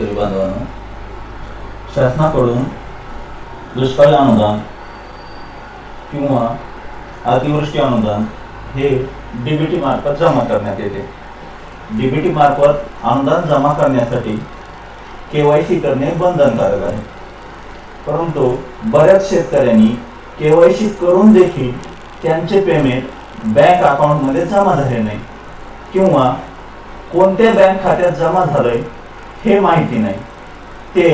शेतकरी बांधवांनो शासनाकडून दुष्काळी अनुदान किंवा अतिवृष्टी अनुदान हे डीबीटी मार्फत जमा करण्यात येते. डीबीटी मार्फत अनुदान जमा करण्यासाठी के वाय सी करणे बंधनकारक आहे. परंतु बऱ्याच शेतकऱ्यांनी के वाय सी करून देखील त्यांचे पेमेंट बँक अकाउंटमध्ये जमा झाले नाही किंवा कोणत्या बँक खात्यात जमा झालंय हे माहिती नाही. ते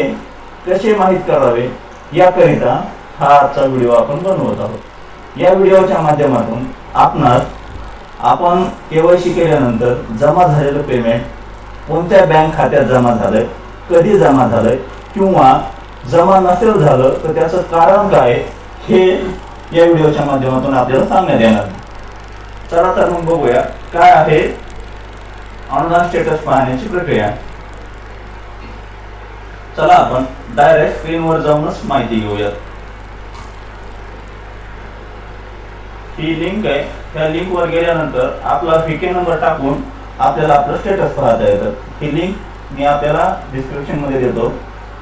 कसे माहीत करावे? याकरिता हा आजचा व्हिडिओ आपण बनवत आहोत. या व्हिडिओच्या माध्यमातून आपणास आपण केवायसी केल्यानंतर जमा झालेलं पेमेंट कोणत्या बँक खात्यात जमा झालंय कधी जमा झालंय किंवा जमा नसेल झालं तर त्याचं कारण काय हे या व्हिडिओच्या माध्यमातून आपल्याला सांगण्यात येणार. चला तर मग बघूया काय आहे ऑनलाईन स्टेटस पाहण्याची प्रक्रिया. चला आपण डायरेक्ट स्क्रीनवर जाऊनच माहिती घेऊयात. ही लिंक आहे. त्या लिंक वर गेल्यानंतर आपला व्हीके नंबर टाकून आपल्याला आपलं स्टेटस पाहता येतं. ही लिंक मी आपल्याला डिस्क्रिप्शनमध्ये देतो.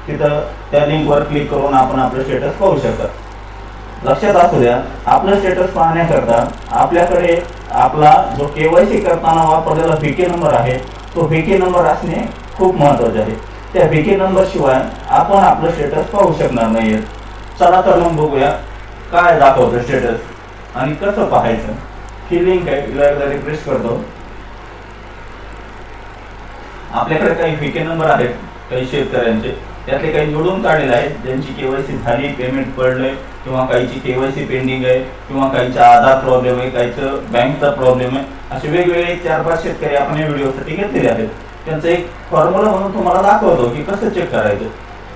तिथं त्या लिंक वर क्लिक करून आपण आपलं स्टेटस पाहू शकता. लक्षात असू द्या आपलं स्टेटस पाहण्याकरता आपल्याकडे आपला जो केवायसी करताना वापरलेला व्हीके नंबर आहे तो व्हीके नंबर असणे खूप महत्त्वाचे आहे. त्या व्हीके नंबर शिवाय आपण आपलं स्टेटस पाहू शकणार नाहीये. चला तर मग बघूया काय दाखवतं स्टेटस आणि कसं पाहायचं? ही लिंक आहे तिला एकदा रिफ्रेश करतो. आपल्याकडे काही व्हीके नंबर आहेत काही शेतकऱ्यांचे. त्यातले काही निवडून काढलेले आहेत ज्यांची केवायसी झाली पेमेंट पडले किंवा काहीची केवायसी पेंडिंग आहे किंवा काहीचा आधार प्रॉब्लेम आहे काहीचं बँकचा प्रॉब्लेम आहे. असे वेगवेगळे चार पाच शेतकरी आपण या व्हिडिओसाठी घेतलेले आहेत. त्यांचं एक फॉर्म्युला म्हणून तुम्हाला दाखवतो की कसं चेक करायचं.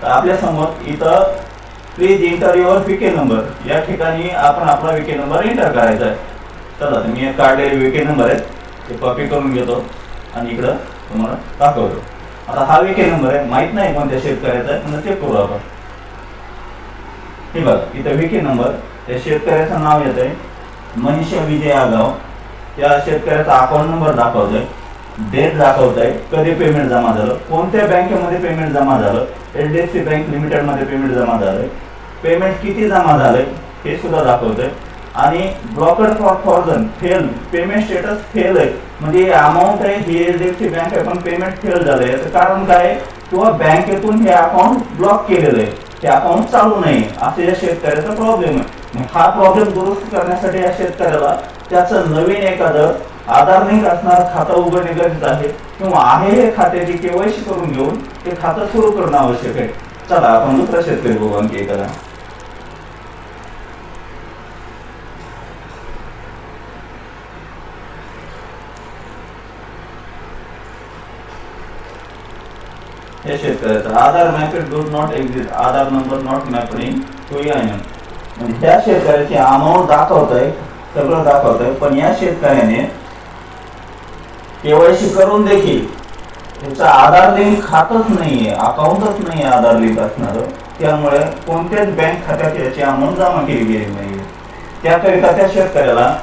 तर आपल्यासमोर इथं please enter your VK number या ठिकाणी आपण आपला विके नंबर एंटर करायचा आहे. चला तर मी काढलेले विके नंबर आहेत. ते कॉपी करून घेतो आणि इकडं तुम्हाला दाखवतो. आता हा विके नंबर आहे. माहीत नाही कोणत्या शेतकऱ्याचा आहे पण चेक करू आपण. हे बघ इथं विके नंबर त्या शेतकऱ्याचं नाव येत आहे मनीषा विजय आगाव. त्या शेतकऱ्याचा अकाउंट नंबर दाखवतोय. डेट दाखवतोय. कधी पेमेंट जमा झालं? कोणत्या बँकेमध्ये पेमेंट जमा झालं? H D F C bank लिमिटेडमध्ये पेमेंट जमा झालंय. पेमेंट किती जमा झालंय? हे सुद्धा दाखवतोय. आणि blocked for frozen fail payment status fail आहे. म्हणजे अमाऊंट आहे ही H D F C bank आहे पण पेमेंट फेल झालंय. याचं कारण काय आहे? किंवा बँकेतून हे अकाउंट ब्लॉक केलेलं आहे. ते अकाउंट चालू नाही. असं या शेतकऱ्याचा प्रॉब्लेम आहे. हा प्रॉब्लेम दुरुस्त करण्यासाठी या शेतकऱ्याला त्याचं नवीन एखादं आधार लिंक असणार खातं उघडणे गरजेचं आहे. किंवा आहे हे खात्याची केवायसी करून घेऊन ते खातं सुरू करणं आवश्यक आहे. चला आपण दुसरा शेतकरी बघू आणखी एखादा हे शेतकऱ्याचं Aadhaar mapped does not exist Aadhaar number not mapping to N म्हणजे त्या शेतकऱ्याची अमाऊंट दाखवत आहे सगळं दाखवत आहे पण या शेतकऱ्याने केवायसी करून देखील त्याचा आधार लिंक खातच नाहीये अकाउंटच नाही आधार लिंक असणार. त्यामुळे कोणत्याच बँक खात्यात याची अमाऊंट जमा केली गेली नाहीये. त्याकरिता त्या शेतकऱ्याला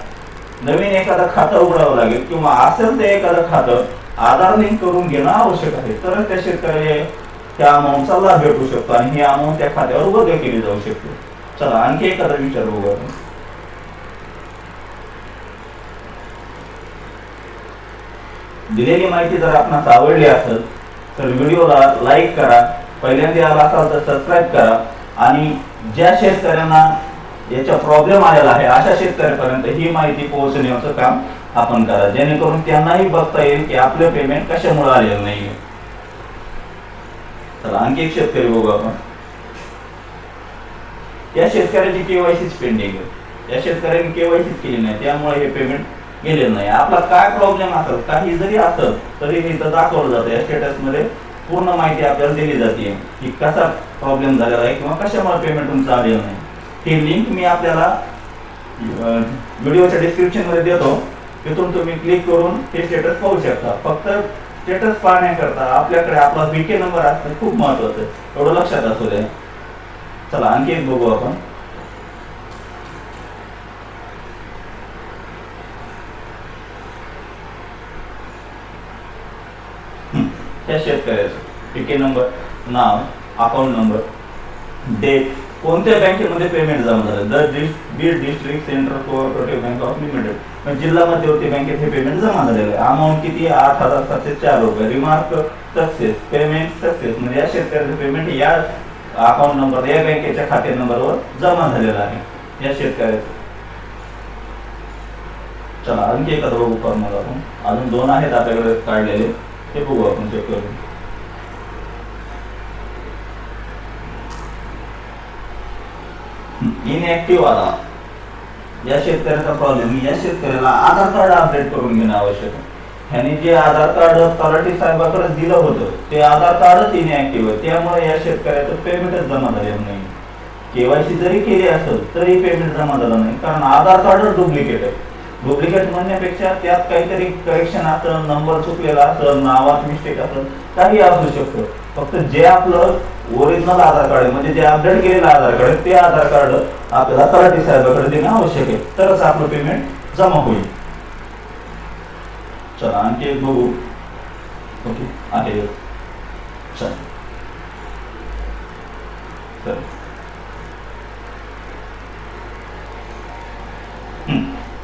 नवीन एखादं खातं उघडावं लागेल किंवा असेल ते एखादं खातं आधार लिंक करून घेणं आवश्यक आहे. तरच त्या शेतकऱ्याला त्या अमाऊंटचा लाभ भेटू शकतो आणि ही अमाऊंट त्या खात्यावर उभं केली जाऊ शकते. चला आणखी एखादा विचार बघू दिलेली माहिती जर आपणास आवडली असेल तर व्हिडिओला लाईक करा पहिल्यांदा आला असाल तर सबस्क्राईब करा आणि ज्या शेतकऱ्यांना याचा प्रॉब्लेम आलेला आहे अशा शेतकऱ्यापर्यंत ही माहिती पोहोचण्याचं काम आपण करा. जेणेकरून त्यांनाही बघता येईल की आपलं पेमेंट कशामुळे आलेलं नाही चला आणखी एक शेतकरी बघू आपण. या शेतकऱ्याची केवायसीच पेंडिंग आहे. या शेतकऱ्यांनी केवायसीच केली नाही त्यामुळे हे पेमेंट गेलेलं नाही. आपला काय प्रॉब्लेम असेल? काही जरी असेल तरी हे इथं दाखवलं जातं. या स्टेटसमध्ये पूर्ण माहिती आपल्याला दिली जाते की कसा प्रॉब्लेम झालेला आहे किंवा कशामुळे पेमेंट तुमचं आलेलं नाही. ही लिंक मी आपल्याला व्हिडिओच्या डिस्क्रिप्शनमध्ये देतो. तिथून तुम्ही क्लिक करून हे स्टेटस पाहू शकता. फक्त स्टेटस पाहण्याकरता आपल्याकडे आपला बीके नंबर असणं खूप महत्वाचं आहे. एवढं लक्षात असू द्या. चला आणखी एक बघू आपण हं, त्या शेतकऱ्याचं. पीके नंबर नाव अकाउंट नंबर डेट कोणत्या बँकेमध्ये पेमेंट जमा झालं? The Beed district central cooperative bank of limited जिल्हा मध्यवर्ती बँकेत हे पेमेंट जमा झालेलं आहे. अमाऊंट किती आठ हजार सातशे चार रुपये. रिमार्क सक्सेस पेमेंट सक्सेस म्हणजे या शेतकऱ्याचं पेमेंट या अकाउंट नंबर या बँकेच्या खाते नंबरवर जमा झालेलं आहे. या शेतकऱ्याचं. चला आणखी एखादं बघू फॉर्म्युला आपण. अजून दोन आहेत आपल्याकडे काढलेले. हे बघू आपण चेक करून इनएक्टिव्ह आला या शेतकऱ्याचा प्रॉब्लेम या शेतकऱ्याला आधार कार्ड अपडेट करून घेणं आवश्यक आहे ह्याने जे आधार कार्ड तलाठी साहेबाकडे दिलं होतं ते आधार कार्डच इनएक्टिव्ह आहे त्यामुळे या शेतकऱ्याचं पेमेंटच जमा झालेलं नाही केवायसी जरी केली असेल तरी पेमेंट जमा झालं नाही कारण आधार कार्डच डुप्लिकेट आहे डुप्लिकेट म्हणण्यापेक्षा त्यात काहीतरी करेक्शन असेल नंबर चुकलेला असेल नावात मिस्टेक असेल काही असू शकतं. फक्त जे आपलं ओरिजिनल आधार कार्ड आहे म्हणजे जे अपडेट केलेलं आधार कार्ड आहे ते आधार कार्ड आपल्याला तलाठी साहेबाकडे देणं आवश्यक आहे. तरच आपलं पेमेंट जमा होईल. चला आणखी एक बघू. ओके आहे. चल चल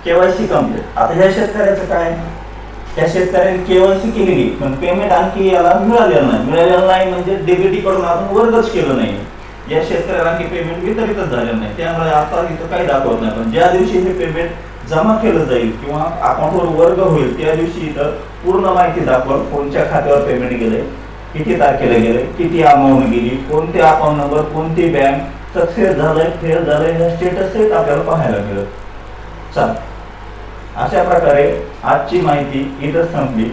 केवायसी कंप्लीट आता ह्या शेतकऱ्याचं काय? त्या शेतकऱ्याने केवायसी केलेली पण पेमेंट आणखी याला मिळालेलं नाही. मिळालेलं नाही म्हणजे डेबिटी कडून आपण वर्गच केलं नाही. या शेतकऱ्याला आणखी पेमेंट वितरितच झालेलं नाही. त्यामुळे आता इथं काही दाखवत नाही. पण ज्या दिवशी हे पेमेंट जमा केलं जाईल किंवा अकाउंटवर वर्ग होईल त्या दिवशी इथं पूर्ण माहिती दाखवून कोणत्या खात्यावर पेमेंट गेले किती तारखेला गेले किती अमाऊंट गेली कोणते अकाउंट नंबर कोणती बँक सक्सेस झालंय फेल झालंय स्टेटस आपल्याला पाहायला मिळत चला. अशा प्रकारे आजची माहिती इथं संपली.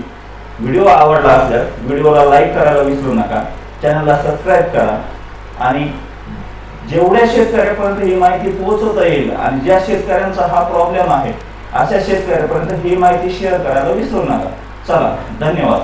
व्हिडिओ आवडला असल्यास व्हिडिओला लाईक करायला विसरू नका. चॅनलला सबस्क्राईब करा. आणि जेवढ्या शेतकऱ्यापर्यंत ही माहिती पोहोचवता येईल आणि ज्या शेतकऱ्यांचा हा प्रॉब्लेम आहे अशा शेतकऱ्यापर्यंत ही माहिती शेअर करायला विसरू नका. चला धन्यवाद.